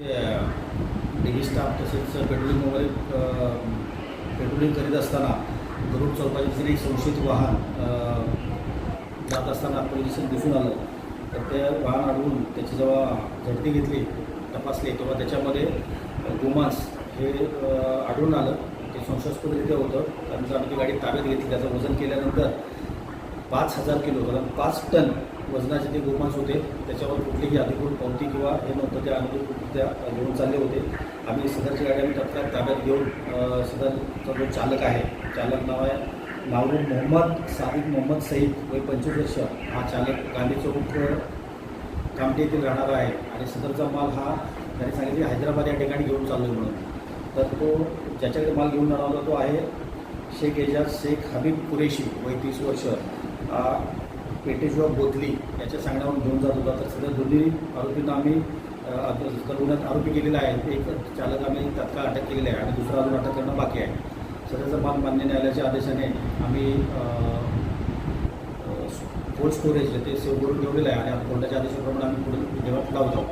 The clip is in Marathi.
डेली स्टाफ तसेच पेट्रोलिंग वगैरे पेट्रोलिंग करीत असताना गरुड चौकातील एक संशयित वाहन जात असताना पोलीस दिसून आलं. तर ते वाहन अडवून त्याची जेव्हा झडती घेतली तपासली तेव्हा त्याच्यामध्ये गोमांस हे आढळून आलं. ते संशयास्पदरित्या होतं. त्यांचं आम्ही ती गाडी ताब्यात घेतली त्याचं वजन केल्यानंतर पाच हजार किलो कारण पाच टन वजनाचे ते गोमांस होते त्याच्यावर कुठलीही अधिकृत पावती किंवा हे नव्हतं त्या अधिकृतरित्या घेऊन चालले होते. आम्ही सदरची गाडी आम्ही तत्काळ ताब्यात घेऊन सदरचा जो चालक आहे चालक नाव आहे नावरू मोहम्मद सादिक मोहम्मद सईद वय पंचवीस वर्ष. हा चालक गांधी चौक कामटे येथील राहणारा आहे आणि सदरचा माल हा त्यांनी सांगितले हैदराबाद या ठिकाणी घेऊन चाललो म्हणून. तर तो ज्याच्याकडे माल घेऊन जाणार होता तो आहे शेख एजाज शेख हबीब कुरेशी वय तीस वर्ष. पेटेशिवा पेटेश्वर बोधली याच्या सांगण्यावरून घेऊन जात होता तर सध्या दोन्ही आरोपींना आम्ही अ, गुन्ह्यात आरोपी केलेला आहे. एक चालक आम्ही तात्काळ अटक केलेला आहे आणि दुसरा अजून अटक करणं बाकी आहे. सध्याचा मान मान्य न्यायालयाच्या आदेशाने आम्ही कोल्ड स्टोरेज ते सेव्ह करून ठेवलेलं आहे आणि कोर्टाच्या आदेशाप्रमाणे आम्ही पुढे जेव्हा लावतो